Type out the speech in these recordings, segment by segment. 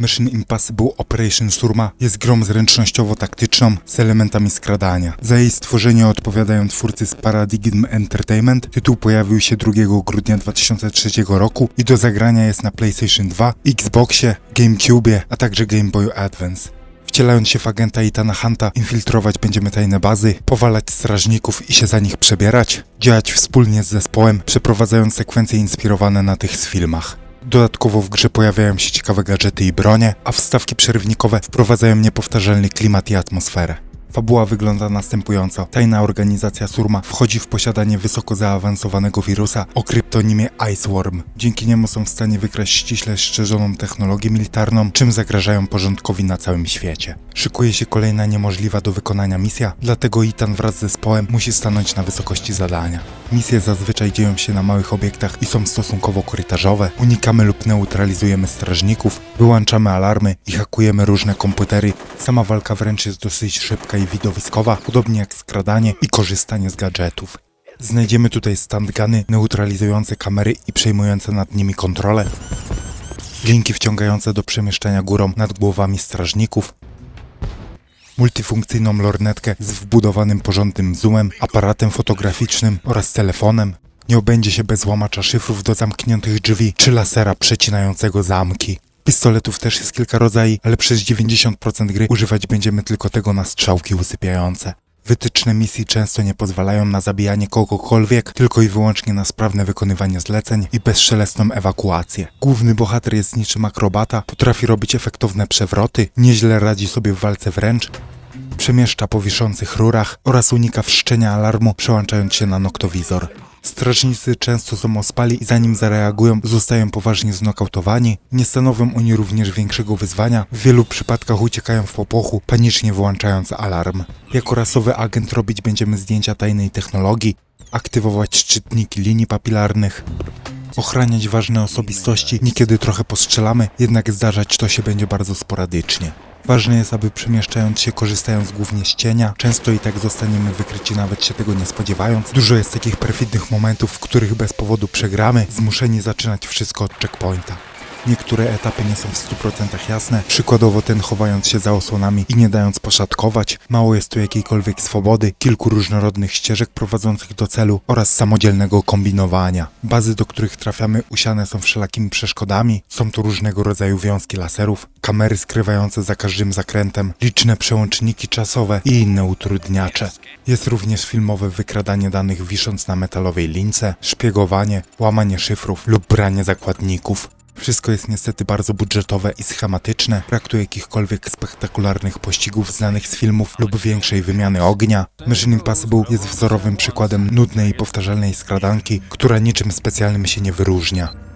Mission Impossible Operation Surma jest grą zręcznościowo-taktyczną z elementami skradania. Za jej stworzenie odpowiadają twórcy z Paradigm Entertainment. Tytuł pojawił się 2 grudnia 2003 roku i do zagrania jest na PlayStation 2, Xboxie, GameCube, a także Game Boy Advance. Wcielając się w agenta Itana Hunta, infiltrować będziemy tajne bazy, powalać strażników i się za nich przebierać, działać wspólnie z zespołem, przeprowadzając sekwencje inspirowane na tych z filmach. Dodatkowo w grze pojawiają się ciekawe gadżety i bronie, a wstawki przerywnikowe wprowadzają niepowtarzalny klimat i atmosferę. Fabuła wygląda następująco. Tajna organizacja Surma wchodzi w posiadanie wysoko zaawansowanego wirusa o kryptonimie Iceworm. Dzięki niemu są w stanie wykraść ściśle strzeżoną technologię militarną, czym zagrażają porządkowi na całym świecie. Szykuje się kolejna niemożliwa do wykonania misja, dlatego Ethan wraz z zespołem musi stanąć na wysokości zadania. Misje zazwyczaj dzieją się na małych obiektach i są stosunkowo korytarzowe. Unikamy lub neutralizujemy strażników, wyłączamy alarmy i hakujemy różne komputery. Sama walka wręcz jest dosyć szybka i widowiskowa, podobnie jak skradanie i korzystanie z gadżetów. Znajdziemy tutaj standgany neutralizujące kamery i przejmujące nad nimi kontrolę, linki wciągające do przemieszczania górą nad głowami strażników, multifunkcyjną lornetkę z wbudowanym porządnym zoomem, aparatem fotograficznym oraz telefonem. Nie obędzie się bez łamacza szyfrów do zamkniętych drzwi czy lasera przecinającego zamki. Pistoletów też jest kilka rodzajów, ale przez 90% gry używać będziemy tylko tego na strzałki usypiające. Wytyczne misji często nie pozwalają na zabijanie kogokolwiek, tylko i wyłącznie na sprawne wykonywanie zleceń i bezszelestną ewakuację. Główny bohater jest niczym akrobata, potrafi robić efektowne przewroty, nieźle radzi sobie w walce wręcz, przemieszcza po wiszących rurach oraz unika wszczenia alarmu, przełączając się na noktowizor. Strażnicy często są ospali i zanim zareagują, zostają poważnie znokautowani. Nie stanowią oni również większego wyzwania. W wielu przypadkach uciekają w popłochu, panicznie wyłączając alarm. Jako rasowy agent robić będziemy zdjęcia tajnej technologii, aktywować szczytniki linii papilarnych, ochraniać ważne osobistości. Niekiedy trochę postrzelamy, jednak zdarzać to się będzie bardzo sporadycznie. Ważne jest, aby przemieszczając się, korzystając głównie z cienia, często i tak zostaniemy wykryci nawet się tego nie spodziewając. Dużo jest takich perfidnych momentów, w których bez powodu przegramy, zmuszeni zaczynać wszystko od checkpointa. Niektóre etapy nie są w 100% jasne, przykładowo ten chowając się za osłonami i nie dając poszatkować. Mało jest tu jakiejkolwiek swobody, kilku różnorodnych ścieżek prowadzących do celu oraz samodzielnego kombinowania. Bazy, do których trafiamy usiane są wszelakimi przeszkodami, są tu różnego rodzaju wiązki laserów, kamery skrywające za każdym zakrętem, liczne przełączniki czasowe i inne utrudniacze. Jest również filmowe wykradanie danych wisząc na metalowej lince, szpiegowanie, łamanie szyfrów lub branie zakładników. Wszystko jest niestety bardzo budżetowe i schematyczne, brak tu jakichkolwiek spektakularnych pościgów znanych z filmów lub większej wymiany ognia. Mission Impossible jest wzorowym przykładem nudnej i powtarzalnej skradanki, która niczym specjalnym się nie wyróżnia.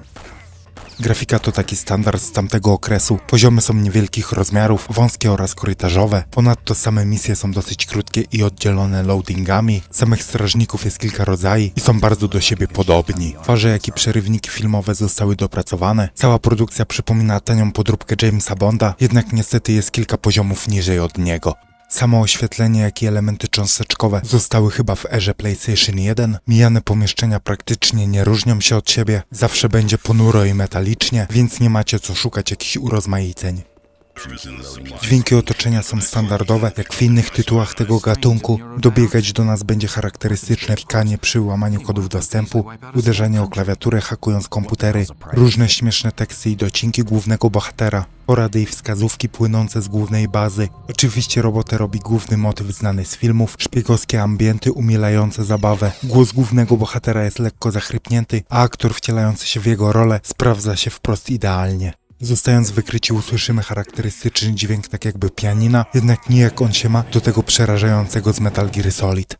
Grafika to taki standard z tamtego okresu. Poziomy są niewielkich rozmiarów, wąskie oraz korytarzowe. Ponadto same misje są dosyć krótkie i oddzielone loadingami. Samych strażników jest kilka rodzajów i są bardzo do siebie podobni. Twarze jak i przerywniki filmowe zostały dopracowane. Cała produkcja przypomina tanią podróbkę Jamesa Bonda, jednak niestety jest kilka poziomów niżej od niego. Samo oświetlenie, jak i elementy cząsteczkowe zostały chyba w erze PlayStation 1. Mijane pomieszczenia praktycznie nie różnią się od siebie. Zawsze będzie ponuro i metalicznie, więc nie macie co szukać jakichś urozmaiceń. Dźwięki otoczenia są standardowe, jak w innych tytułach tego gatunku. Dobiegać do nas będzie charakterystyczne pikanie przy łamaniu kodów dostępu, uderzanie o klawiaturę hakując komputery, różne śmieszne teksty i docinki głównego bohatera, porady i wskazówki płynące z głównej bazy. Oczywiście robotę robi główny motyw znany z filmów, szpiegowskie ambienty umilające zabawę. Głos głównego bohatera jest lekko zachrypnięty, a aktor wcielający się w jego rolę sprawdza się wprost idealnie. Zostając wykryci usłyszymy charakterystyczny dźwięk tak jakby pianina, jednak nie jak on się ma do tego przerażającego z Metal Gear Solid.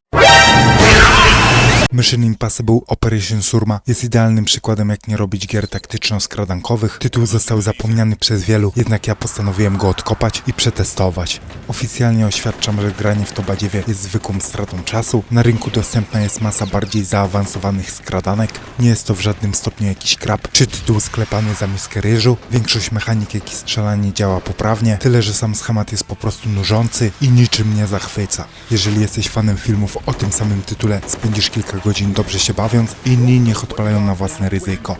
Mission Impossible Operation Surma jest idealnym przykładem jak nie robić gier taktyczno-skradankowych. Tytuł został zapomniany przez wielu, jednak ja postanowiłem go odkopać i przetestować. Oficjalnie oświadczam, że granie w to badziewie jest zwykłą stratą czasu. Na rynku dostępna jest masa bardziej zaawansowanych skradanek. Nie jest to w żadnym stopniu jakiś krab, czy tytuł sklepany za miskę ryżu. Większość mechanik jak i strzelanie działa poprawnie, tyle że sam schemat jest po prostu nużący i niczym nie zachwyca. Jeżeli jesteś fanem filmów o tym samym tytule, spędzisz kilka godzin dobrze się bawiąc, inni niech odpalają na własne ryzyko.